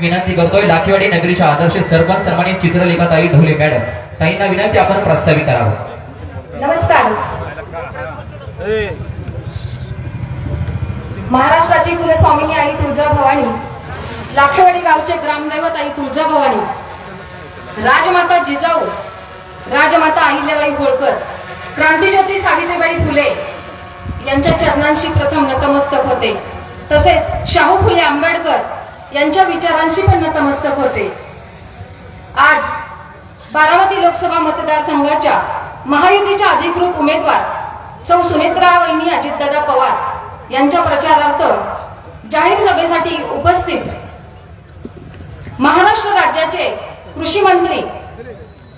विनंती करतोय लाखेवाडी नगरीच्या आदर्श सरपंच सन्मानित चित्रलेखाताई ढोले मॅडम ताईंना विनंती आपण प्रस्तावित करावं. नमस्कार. महाराष्ट्राची कुलस्वामिनी आई तुळजाभवानी लाखेवाडी गावचे ग्रामदैवत आई तुळजाभवानी राजमाता जिजाऊ राजमाता अहिल्याबाई होळकर क्रांतीज्योती सावित्रीबाई फुले यांच्या चरणांशी प्रथम नतमस्तक होते. तसेच शाहू फुले आंबेडकर यांच्या विचारांशी पण नतमस्तक होते. आज बारामती लोकसभा मतदारसंघाच्या महायुतीच्या अधिकृत उमेदवार सौ सुनेत्रा वहिनी अजितदादा पवार यांच्या प्रचारार्थ जाहीर सभेसाठी उपस्थित महाराष्ट्र राज्याचे कृषी मंत्री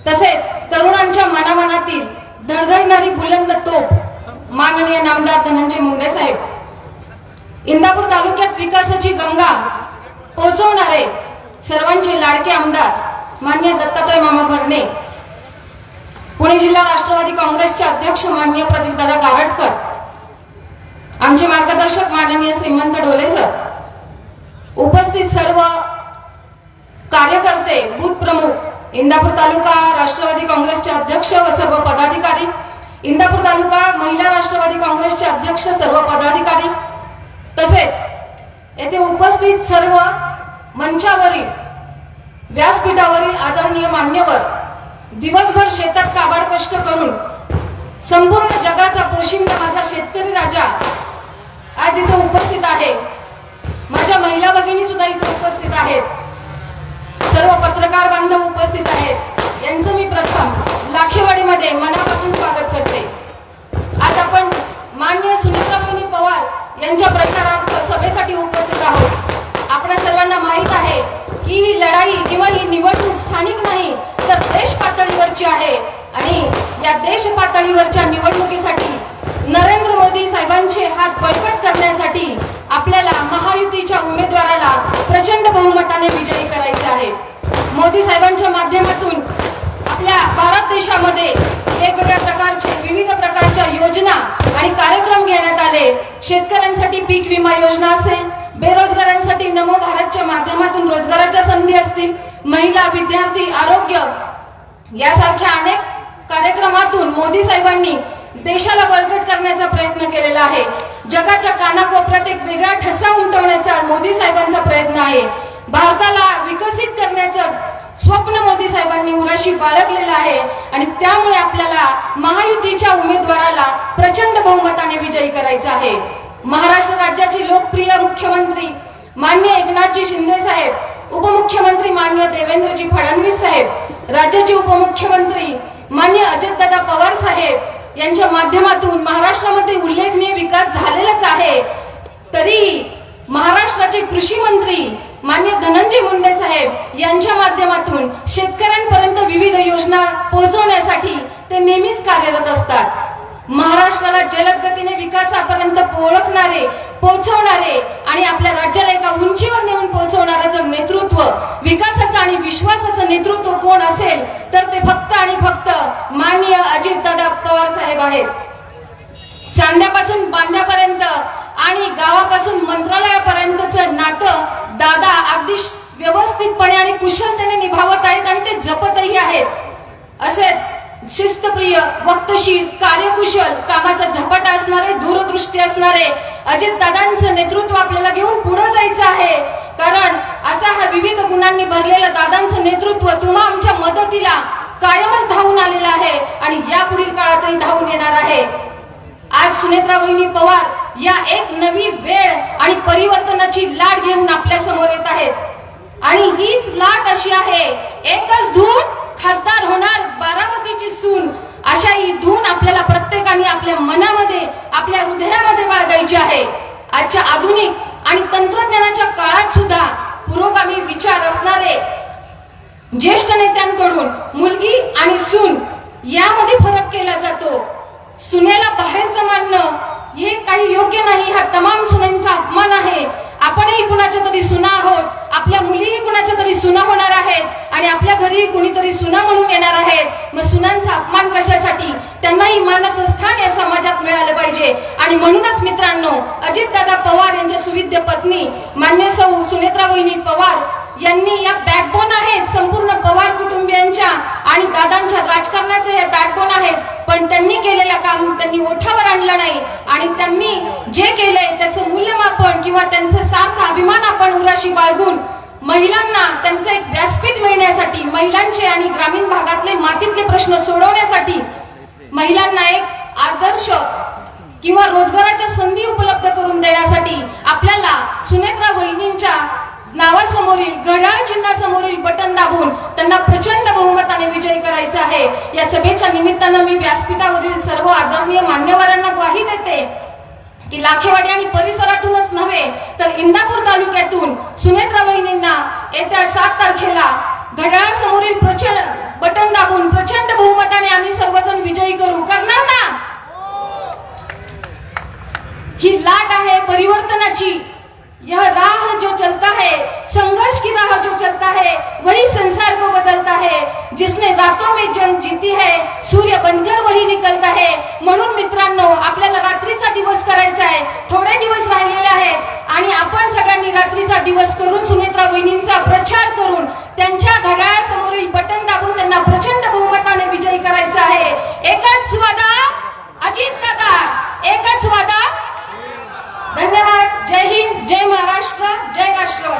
तसेच तरुणांच्या मनामनातील धडधडणारी बुलंद तोप माननीय नामदार धनंजय मुंडे साहेब. इंदापूर तालुक्यात विकासाची गंगा पोहोचवणारे सर्वांचे लाडके आमदार मान्य दत्तात्रय मामा भरणे. पुणे जिल्हा राष्ट्रवादी काँग्रेसचे अध्यक्ष मान्य प्रदीपदादा गारटकर. आमचे मार्गदर्शक माननीय श्रीमंत डोले सर. उपस्थित सर्व कार्यकर्ते बूथ प्रमुख इंदापूर तालुका राष्ट्रवादी काँग्रेसचे अध्यक्ष व सर्व पदाधिकारी इंदापूर तालुका महिला राष्ट्रवादी काँग्रेसचे अध्यक्ष सर्व पदाधिकारी. तसेच येथे उपस्थित सर्व मंचावरील व्यासपीठावरील आदरणीय मान्यवर दिवसभर शेतात काबाड कष्ट करून संपूर्ण जगाचा पोशिंदा माझा शेतकरी राजा आज इथे उपस्थित आहे. माझ्या महिला भगिनी सुद्धा इथे उपस्थित आहेत. सर्व पत्रकार बांधव उपस्थित आहेत. यांचं मी प्रथम लाखेवाडीमध्ये मनापासून स्वागत करते. आज आपण मान्य सुनीत्राबाईनी पवार यांच्या प्रचारार्थ सभेसाठी उपस्थित आहोत आपल्या सर्वांना माहीत आहे की ही लढाई किंवा ही निवडणूक स्थानिक नाही तर देश पातळीवरची आहे. आणि या देश पातळीवरच्या निवडणुकीसाठी नरेंद्र मोदी साहेबांचे हात बळकट करण्यासाठी आपल्याला महायुतीच्या उमेदवाराला प्रचंड बहुमताने विजयी करायचे आहे. मोदी साहेबांच्या माध्यमातून आपल्या भारत देशामध्ये वेगवेगळ्या प्रकारचे विविध प्रकारच्या योजना आणि कार्यक्रम घेण्यात आले. शेतकऱ्यांसाठी पीक विमा योजना असेल बेरोजगारांसाठी नमो भारतच्या माध्यमातून रोजगाराच्या संधी असतील महिला विद्यार्थी आरोग्य यासारख्या अनेक कार्यक्रमातून मोदी साहेबांनी देशाला बळकट करण्याचा प्रयत्न केलेला आहे. जगाच्या कानाकोपऱ्यात एक वेगळा ठसा उमटवण्याचा मोदी साहेबांचा प्रयत्न आहे. भारताला विकसित करण्याचं स्वप्न मोदी साहेबांनी उराशी बाळगलेलं आहे आणि त्यामुळे आपल्याला महायुतीच्या उमेदवाराला प्रचंड बहुमताने विजयी करायचं आहे. महाराष्ट्र राज्याचे लोकप्रिय मुख्यमंत्री मान्य एकनाथजी शिंदे साहेब उपमुख्यमंत्री मान्य देवेंद्रजी फडणवीस साहेब राज्याचे उपमुख्यमंत्री मान्य अजितदादा पवार साहेब यांच्या माध्यमातून महाराष्ट्रामध्ये उल्लेखनीय विकास झालेलाच आहे. तरी महाराष्ट्राचे कृषी मंत्री मान्य धनंजय मुंडे साहेब यांच्या माध्यमातून शेतकऱ्यांपर्यंत विविध योजना पोहोचवण्यासाठी ते नेहमीच कार्यरत असतात. महाराष्ट्राला जलद गतीने विकासापर्यंत ओळखणारे पोहोचवणारे आणि आपल्या राज्याला एका उंचीवर नेऊन पोहोचवणारं जर नेतृत्व विकासाचं आणि विश्वासाचं नेतृत्व कोण असेल तर ते फक्त आणि फक्त माननीय अजितदादा पवार साहेब आहेत. चांद्यापासून बांध्यापर्यंत आणि गावापासून मंत्रालयापर्यंतचं नातं दादा अगदी व्यवस्थितपणे आणि कुशलतेने निभावत आहेत आणि ते जपतही आहेत. असेच शिस्तप्रिय वक्तशीर कार्यकुशल कामाचा झपाटा असणारे दूरदृष्टी असणारे अजित दादांचं नेतृत्व आपल्याला घेऊन पुढे जायचं आहे. कारण असा हा विविध गुणांनी भरलेलं दादांचं नेतृत्व तुम्हा आमच्या मदतीला कायमच धावून आलेलं आहे आणि या पुढील काळातही धावून येणार आहे. आज सुनेत्रा वहिनी पवार या एक नवी वेळ आणि परिवर्तनाची लाट घेऊन आपल्यासमोर येत आहेत. आणि हीच लाट अशी आहे एकच धून खासदार होणार बारामतीची सून अशा ही धून आपल्याला प्रत्येकाने आपल्या मनामध्ये आपल्या हृदयामध्ये बाळगायची आहे. आजच्या आधुनिक आणि तंत्रज्ञानाच्या काळात सुद्धा पुरोगामी विचार असणारे ज्येष्ठ नेत्यांकडून मुलगी आणि सून यामध्ये फरक केला जातो. सुनेला बाहेरचं मानणं हे काही योग्य नाही हा तमाम सुनेंचा अपमान आहे. आपणही कुणाच्या तरी सुना आहोत. आपल्या मुलीही कुणाच्या तरी सुना होणार आहेत आणि आपल्या घरी कुणीतरी सुना म्हणून येणार आहेत. मग सुनांचा अपमान कशासाठी? त्यांनाही मानाचं स्थान या समाजात मिळालं पाहिजे. आणि म्हणूनच मित्रांनो अजितदादा पवार यांच्या सुविद्य पत्नी मान्य सौ सुनेत्रा वहिनी पवार यांनी या बॅकबोन आहेत. संपूर्ण पवार कुटुंबियांच्या आणि दादांच्या राजकारणाचे हे बॅकबोन आहेत. पण त्यांनी केलेलं काम त्यांनी ओठावर आणलं नाही. आणि त्यांनी जे केलंय त्याचं मूल्यमापन किंवा त्यांचे सारखा अभिमान आपण उराशी बाळगून महिलांना त्यांचं एक व्यासपीठ मिळण्यासाठी महिलांचे आणि ग्रामीण भागातले मातीतले प्रश्न सोडवण्यासाठी महिलांना एक आदर्श किंवा रोजगाराच्या संधी उपलब्ध करून देण्यासाठी आपल्याला सुनेत्रा वहिनींच्या नावासमोरील घड्याळ चिन्हासमोरील बटन दाबून त्यांना प्रचंड बहुमताने विजयी करायचा आहे. या सभेच्या निमित्तानं मी व्यासपीठावरील सर्व आदरणीय मान्यवरांना ग्वाही देते की लाखेवाडी आणि परिसरातूनच नव्हे तर इंदापूर तालुक्यातून सुनेत्रा वहिनींना येत्या सात तारखेला घड्याळासमोरील प्रचंड बटन दाबून प्रचंड बहुमताने आम्ही सर्वजण विजयी करू. करणार ना? ही लाट आहे परिवर्तनाची. यह राह जो चलता है संघर्ष की राह जो चलता है वही संसार को बदलता है। जिसने रातों में जंग जीती है सूर्य बनकर वही निकलता है। म्हणून मित्रांनो आपल्याला रात्रीचा दिवस करायचा आहे. थोडे दिवस राहिलेले आणि आपण सगळ्यांनी रात्रीचा दिवस करून सुनेत्रा वहिनींचा प्रचार करून त्यांच्या घड्याळासमोरील बटन दाबून त्यांना प्रचंड बहुमताने विजयी करायचा आहे. एकच वादा अजित दादा. एकच